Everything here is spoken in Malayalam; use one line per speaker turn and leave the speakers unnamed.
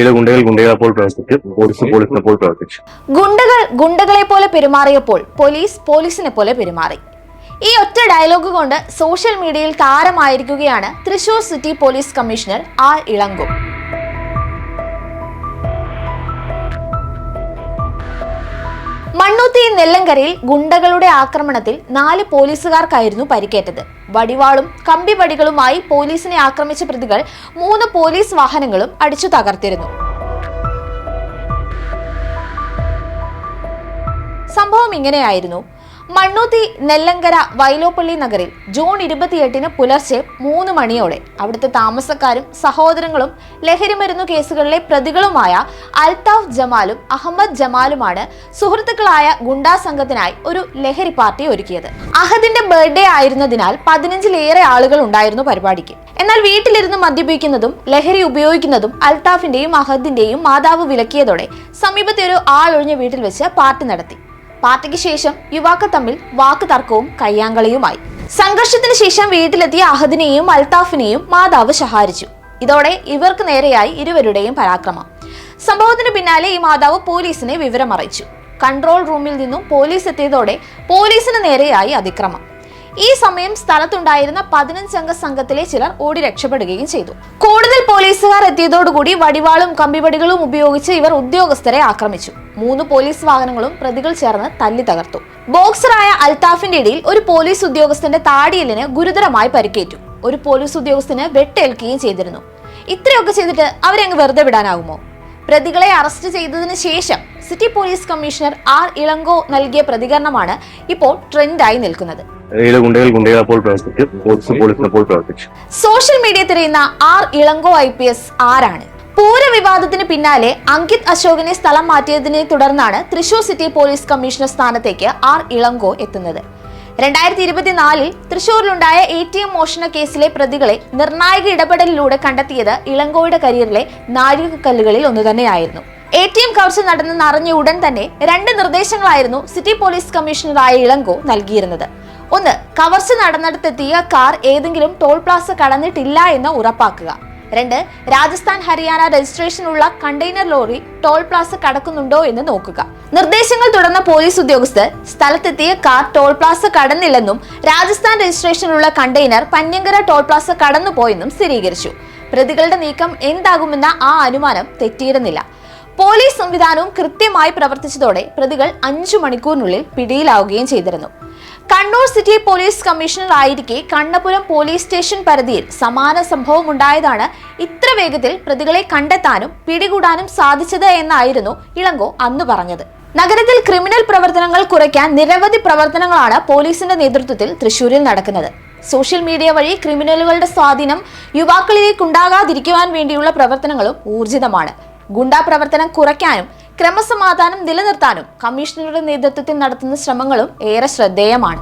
ഏഴ് ഗുണ്ടകൾ ഗുണ്ടകളെ പോൽ പ്രവർത്തിച്ചു പോലീസ് പോലീസിനെ പോൽ പ്രവർത്തിച്ചു.
ഗുണ്ടകൾ ഗുണ്ടകളെ പോലെ പെരുമാറിയപ്പോൾ പോലീസ് പോലീസിനെ പോലെ പെരുമാറി. ഈ ഒറ്റ ഡയലോഗ് കൊണ്ട് സോഷ്യൽ മീഡിയയിൽ താരമായിരിക്കുകയാണ് Thrissur city police commissioner R Elango. Mannuthy നെല്ലങ്കരയിൽ ഗുണ്ടകളുടെ ആക്രമണത്തിൽ നാല് പോലീസുകാർക്കായിരുന്നു പരിക്കേറ്റത്. വടിവാളും കമ്പിവടികളുമായി പോലീസിനെ ആക്രമിച്ച പ്രതികൾ മൂന്ന് പോലീസ് വാഹനങ്ങളും അടിച്ചു തകർത്തിരുന്നു. സംഭവം ഇങ്ങനെയായിരുന്നു. മണ്ണൂത്തി നെല്ലങ്കര വൈലോപ്പള്ളി നഗറിൽ ജൂൺ ഇരുപത്തിയെട്ടിന് പുലർച്ചെ മൂന്ന് മണിയോടെ അവിടുത്തെ താമസക്കാരും സഹോദരങ്ങളും ലഹരിമരുന്നു കേസുകളിലെ പ്രതികളുമായ അൽതാഫ് ജമാലും അഹമ്മദ് ജമാലുമാണ് സുഹൃത്തുക്കളായ ഗുണ്ടാ സംഘത്തിനായി ഒരു ലഹരി പാർട്ടി ഒരുക്കിയത്. അഹദിന്റെ ബർത്ത്ഡേ ആയിരുന്നതിനാൽ പതിനഞ്ചിലേറെ ആളുകൾ ഉണ്ടായിരുന്നു പരിപാടിക്ക്. എന്നാൽ വീട്ടിലിരുന്ന് മദ്യപിക്കുന്നതും ലഹരി ഉപയോഗിക്കുന്നതും അൽതാഫിന്റെയും അഹദിന്റെയും മാതാവ് വിലക്കിയതോടെ സമീപത്തെ ഒരു ആളൊഴിഞ്ഞ വീട്ടിൽ വെച്ച് പാർട്ടി നടത്തി. പാർട്ടിക്ക് ശേഷം യുവാക്കൾ തമ്മിൽ വാക്ക് തർക്കവും കയ്യാങ്കളിയുമായി. സംഘർഷത്തിന് ശേഷം വീട്ടിലെത്തിയ അഹദിനെയും അൽത്താഫിനെയും മാതാവ് ശഹാരിച്ചു. ഇതോടെ ഇവർക്ക് നേരെയായി ഇരുവരുടെയും പരാക്രമം. സംഭവത്തിന് പിന്നാലെ ഈ മാതാവ് പോലീസിനെ വിവരം അറിയിച്ചു കൺട്രോൾ റൂമിൽ നിന്നും പോലീസ് എത്തിയതോടെ പോലീസിന് നേരെയായി അതിക്രമം. ഈ സമയം സ്ഥലത്തുണ്ടായിരുന്ന പതിനഞ്ചംഗ സംഘത്തിലെ ചിലർ ഓടി രക്ഷപ്പെടുകയും ചെയ്തു. കൂടുതൽ പോലീസുകാർ എത്തിയതോടുകൂടി വടിവാളും കമ്പിവടികളും ഉപയോഗിച്ച് ഇവർ ഉദ്യോഗസ്ഥരെ ആക്രമിച്ചു. മൂന്ന് പോലീസ് വാഹനങ്ങളും പ്രതികൾ ചേർന്ന് തല്ലി തകർത്തു. ബോക്സറായ അൽത്താഫിന്റെ ഇടയിൽ ഒരു പോലീസ് ഉദ്യോഗസ്ഥന്റെ താടിയലിന് ഗുരുതരമായി പരിക്കേറ്റു. ഒരു പോലീസ് ഉദ്യോഗസ്ഥന് വെട്ടേൽക്കുകയും ചെയ്തിരുന്നു. ഇത്രയൊക്കെ ചെയ്തിട്ട് അവരെ അങ്ങ് വെറുതെ വിടാനാകുമോ പ്രതികളെ അറസ്റ്റ് ചെയ്തതിന് ശേഷം city police commissioner R Elango നൽകിയ പ്രതികരണമാണ് ഇപ്പോൾ ട്രെൻഡായി നിൽക്കുന്നത്. സോഷ്യൽ മീഡിയ തിരയുന്ന R Elango I P S ആരാണ്? പൂര വിവാദത്തിന് പിന്നാലെ അങ്കിത് അശോകനെ സ്ഥലം മാറ്റിയതിനെ തുടർന്നാണ് തൃശൂർ സിറ്റി പോലീസ് കമ്മീഷണർ സ്ഥാനത്തേക്ക് ആർ ഇളങ്കോ എത്തുന്നത്. രണ്ടായിരത്തി ഇരുപത്തിനാലിൽ തൃശൂരിലുണ്ടായ എ ടി എം മോഷണ കേസിലെ പ്രതികളെ നിർണായക ഇടപെടലിലൂടെ കണ്ടെത്തിയത് ഇളങ്കോയുടെ കരിയറിലെ നാഴികക്കല്ലുകളിൽ ഒന്ന് തന്നെയായിരുന്നു. എ ടി എം കവർച്ച നടന്നെന്ന് അറിഞ്ഞ ഉടൻ തന്നെ രണ്ട് നിർദ്ദേശങ്ങളായിരുന്നു സിറ്റി പോലീസ് കമ്മീഷണറായ ഇളങ്കോ നൽകിയിരുന്നത്. ഒന്ന് കവർച്ച നടന്നിടത്തെത്തിയ കാർ ഏതെങ്കിലും ടോൾ പ്ലാസ കടന്നിട്ടില്ല എന്ന് ഉറപ്പാക്കുക. രണ്ട് രാജസ്ഥാൻ ഹരിയാന രജിസ്ട്രേഷനുള്ള കണ്ടെയ്നർ ലോറി ടോൾ പ്ലാസ കടക്കുന്നുണ്ടോ എന്ന് നോക്കുക. നിർദ്ദേശങ്ങൾ തുടർന്ന പോലീസ് ഉദ്യോഗസ്ഥർ സ്ഥലത്തെത്തിയ കാർ ടോൾ പ്ലാസ കടന്നില്ലെന്നും രാജസ്ഥാൻ രജിസ്ട്രേഷനുള്ള കണ്ടെയ്നർ പന്യങ്കര ടോൾ പ്ലാസ കടന്നുപോയെന്നും സ്ഥിരീകരിച്ചു. പ്രതികളുടെ നീക്കം എന്താകുമെന്ന ആ അനുമാനം തെറ്റിയിരുന്നില്ല. പോലീസ് സംവിധാനവും കൃത്യമായി പ്രവർത്തിച്ചതോടെ പ്രതികൾ അഞ്ചു മണിക്കൂറിനുള്ളിൽ പിടിയിലാവുകയും ചെയ്തിരുന്നു. കണ്ണൂർ സിറ്റി പോലീസ് കമ്മീഷണർ ആയിരിക്കെ കണ്ണപുരം പോലീസ് സ്റ്റേഷൻ പരിധിയിൽ സമാന സംഭവം ഉണ്ടായതാണ് ഇത്ര വേഗത്തിൽ പ്രതികളെ കണ്ടെത്താനും പിടികൂടാനും സാധിച്ചത് എന്നായിരുന്നു ഇളങ്കോ അന്ന് പറഞ്ഞത്. നഗരത്തിൽ ക്രിമിനൽ പ്രവർത്തനങ്ങൾ കുറയ്ക്കാൻ നിരവധി പ്രവർത്തനങ്ങളാണ് പോലീസിന്റെ നേതൃത്വത്തിൽ തൃശൂരിൽ നടക്കുന്നത്. സോഷ്യൽ മീഡിയ വഴി ക്രിമിനലുകളുടെ സ്വാധീനം യുവാക്കളിലേക്ക് ഉണ്ടാകാതിരിക്കുവാൻ വേണ്ടിയുള്ള പ്രവർത്തനങ്ങളും ഊർജിതമാണ്. ഗുണ്ടാ പ്രവർത്തനം കുറയ്ക്കാനും ക്രമസമാധാനം നിലനിർത്താനും കമ്മീഷണറുടെ നേതൃത്വത്തിൽ നടത്തുന്ന ശ്രമങ്ങളും ഏറെ ശ്രദ്ധേയമാണ്.